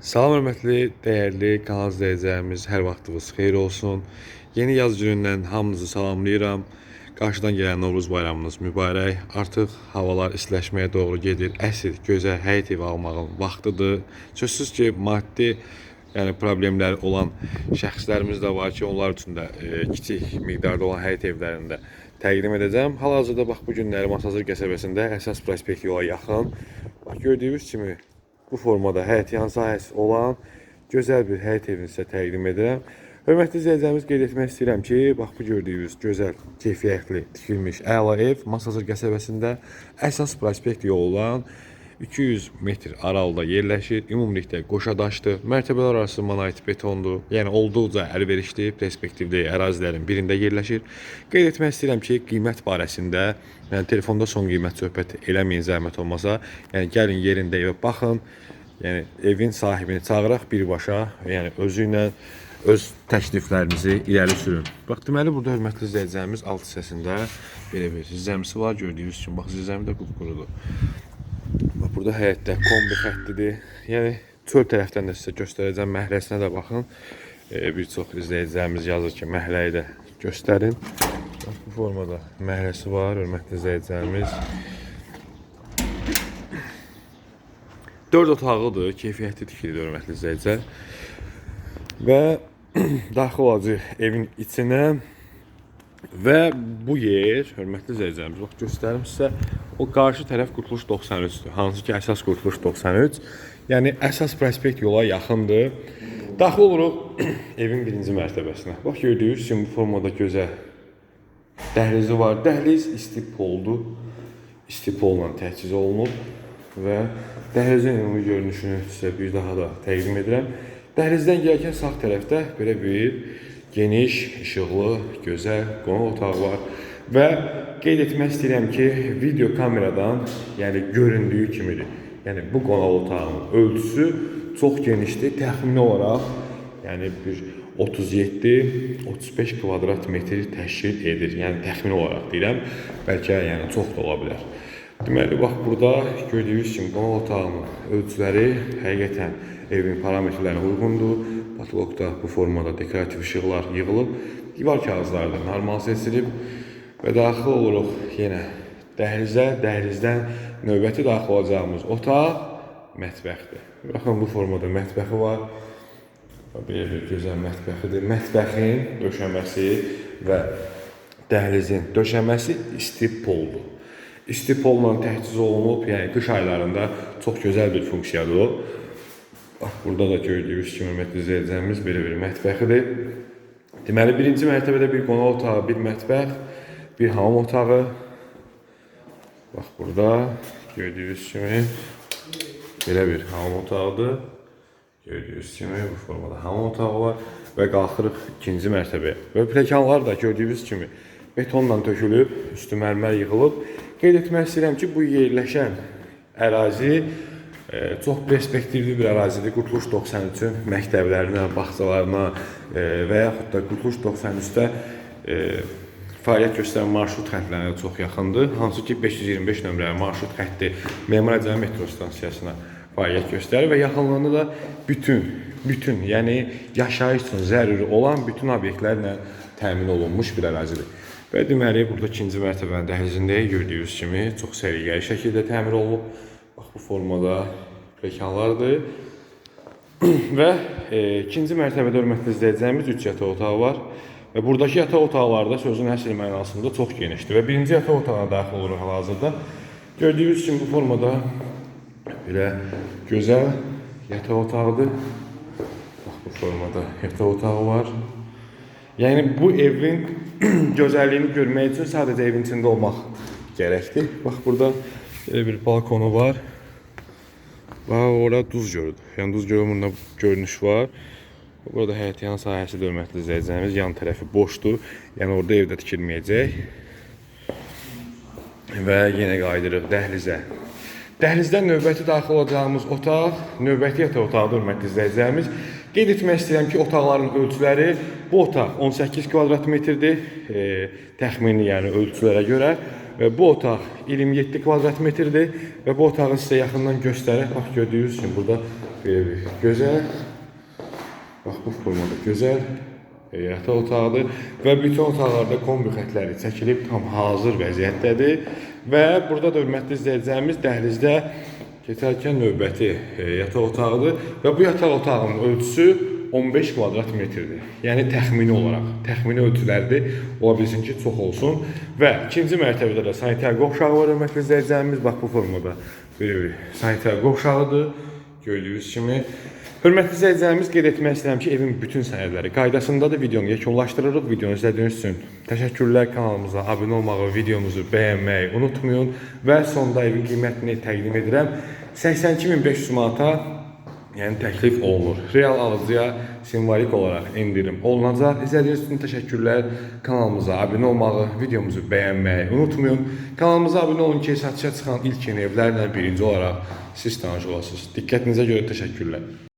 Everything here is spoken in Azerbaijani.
Salam hörmətli, dəyərli kanal izləyicilərimiz, hər vaxtınız xeyir olsun. Yeni yaz günündən hamınızı salamlayıram. Qarşıdan gələn Novruz bayramınız mübarək. Artıq havalar istiləşməyə doğru gedir. Əsl, gözəl həyət evi almağın vaxtıdır. Sözsüz ki, maddi yəni problemlər olan şəxslərimiz də var ki, onlar üçün də e, kiçik miqdarda olan həyət evlərində təqdim edəcəm. Hal-hazırda bax bu günləri Masazır qəsəbəsində əsas prospekt yola yaxın. Bax gördüyünüz kimi bu formada həyət yan sahəsi olan gözəl bir həyət evini sizə təqdim edirəm. Hörmətli izləyicilərimiz qeyd etmək istəyirəm ki, bax bu gördüyünüz gözəl, keyfiyyətli tikilmiş əla ev Masazır qəsəbəsində əsas prospekt yolu olan 200 metr aralıda yerləşir. Ümumilikdə qoşadaşdır. Mərtəbələr arası monolit betondur. Yəni olduqca əlverişli, perspektivli ərazilərin birində yerləşir. Qeyd etmək istəyirəm ki, qiymət barəsində, yəni telefonda son qiymət söhbət eləməyin zəhmət olmasa. Yəni gəlin yerində evə baxın. Yəni evin sahibini çağıraq birbaşa, yəni özü ilə öz təkliflərinizi irəli sürün. Bax deməli burada hörmətli izləyicilərimiz alt hissəsində belə bir zəmisi var gördüyünüz kimi. Bax zəmi də qupqurudur. Burada həyətdə kombi xəttidir. Yəni çöl tərəfdən də sizə göstərəcəm. Məhəlləsinə də baxın. E, bir çox izləyicilərimiz yazır ki, məhəlləyi də göstərin. Bax bu formada məhəlləsi var, hörmətli izləyicilərimiz. 4 otaqlıdır, keyfiyyətli tikilidir hörmətli izləyicilər. Və daxil olacaq evin içinə və bu yer, hörmətli izləyicilərimiz, bax göstərim sizə, o qarşı tərəf Qurtuluş 93-dür. Hansı ki, əsas Qurtuluş 93. Yəni əsas prospekt yola yaxındır. Daxil oluruq evin birinci mərtəbəsinə. Bax gördüyünüz kimi formada gözəl dəhlizi var. Dəhliz istipoldur. İstipolla təchiz olunub və dəhlizin ümumi görünüşünü sizə bir daha da təqdim edirəm. Dəhlizdən gələrkən sağ tərəfdə belə bir geniş, işıqlı, gözəl qonaq otağı var və qeyd etmək istəyirəm ki, video kameradan, yəni göründüyü kimidir. Yəni bu qonaq otağının ölçüsü çox genişdir. Təxmini olaraq, yəni bir 37-35 kvadrat metr təşkil edir. Yəni təxmini olaraq deyirəm, bəlkə yəni çox da ola bilər. Deməli, bax burada gördüyünüz kimi qonaq otağının ölçüləri həqiqətən evin parametrlərinə uyğundur. Patologda bu formada dekorativ işıqlar yığılıb, divar kağızları da normal seçilib və daxil oluruq yenə dəhlizə, dəhlizdən növbəti daxil olacağımız otaq mətbəxdir. Baxın bu formada mətbəxi var. Belə bir gözəl mətbəxidir. Mətbəxin döşəməsi və dəhlizin döşəməsi istipoldur. İstipolla təchiz olunub, yəni qış aylarında çox gözəl bir funksiyadır o. Bax, burada da gördüyünüz kimi hörmətli izləyicilərimiz belə bir mətbəxidir. Deməli, birinci mərtəbədə bir qonaq otağı, bir mətbəx, bir hamam otağı. Bax, burada gördüyünüz kimi belə bir hamam otağıdır. Gördüyünüz kimi bu formada hamam otağı var və qalxırıq ikinci mərtəbəyə. Və pləkanlar da gördüyünüz kimi betonla tökülüb, üstü mərmər yığılıb. Qeyd etmək istəyirəm ki, bu yerləşən ərazi e, çox perspektivli bir ərazidir. Qurtuluş 93-ün məktəblərinə, bağçalarına e, və yaxud da Qurtuluş 93-də e, fəaliyyət göstərən marşrut xəttlərinə çox yaxındır. Hansı ki 525 nömrəli marşrut xətti Memar Əcəmi metro stansiyasına fəaliyyət göstərir və yaxınlığında da bütün bütün, yəni yaşayış üçün zəruri olan bütün obyektlərlə təmin olunmuş bir ərazidir. Və deməli burada ikinci mərtəbənin dəhlizindəyik. Gördüyünüz kimi çox səliqəli şəkildə təmir olunub. Bax bu formada pləkanlardır. və e, ikinci mərtəbədə hörmətli izləyəcəyimiz 3 yataq otağı var. Və buradakı yataq otaqları da sözün əsl mənasında çox genişdir. Və birinci yataq otağına daxil oluruq hal-hazırda. Gördüyünüz kimi bu formada belə gözəl yataq otağıdır. Bax bu formada yataq otağı var. Yəni bu evin gözəlliyini görmək üçün sadəcə evin içində olmaq gərəkdir. Bax burada belə bir balkonu var. Bax ora duz gölüdür. Yəni duz gölünün görünüş var. Burada həyət yan sahəsi də hörmətli izləyicilərimiz yan tərəfi boşdur. Yəni orada evdə tikilməyəcək. Və yenə qayıdırıq dəhlizə. Dəhlizdən növbəti daxil olacağımız otaq növbəti yataq otağıdır hörmətli izləyicilərimiz. Qeyd etmək istəyirəm ki, otaqların ölçüləri bu otaq 18 kvadrat metrdir, e, təxmini yəni ölçülərə görə və bu otaq 27 kvadrat metrdir və bu otağı sizə yaxından göstərək. Bax gördüyünüz kimi burada bir gözəl. Bax bu formada gözəl yataq otağıdır və bütün otaqlarda kombi xətləri çəkilib tam hazır vəziyyətdədir və burada da hörmətli izləyicilərimiz dəhlizdə keçərkən növbəti yataq otağıdır və bu yataq otağının ölçüsü 15 kvadrat metrdir. Yəni təxmini olaraq, təxmini ölçülərdir. Ola bilsin ki, çox olsun və ikinci mərtəbədə də sanitar qovşağı var hörmətli izləyicilərimiz. Bax bu formada belə bir sanitar qovşağıdır. Gördüyünüz kimi Hörmətli izləyicilərimiz qeyd etmək istəyirəm ki, evin bütün sənədləri qaydasındadır. Videonu yekunlaşdırırıq. Videonu izlədiyiniz üçün təşəkkürlər. Kanalımıza abunə olmağı, videomuzu bəyənməyi unutmayın və sonda evin qiymətini təqdim edirəm. 82500 manata yəni təklif olunur. Real alıcıya simvolik olaraq endirim olunacaq. İzlədiyiniz üçün təşəkkürlər. Kanalımıza abunə olmağı, videomuzu bəyənməyi unutmayın. Kanalımıza abunə olun ki, satışa çıxan ilk yeni evlərlə birinci olaraq siz tanış olasınız. Diqqətinizə görə təşəkkürlər.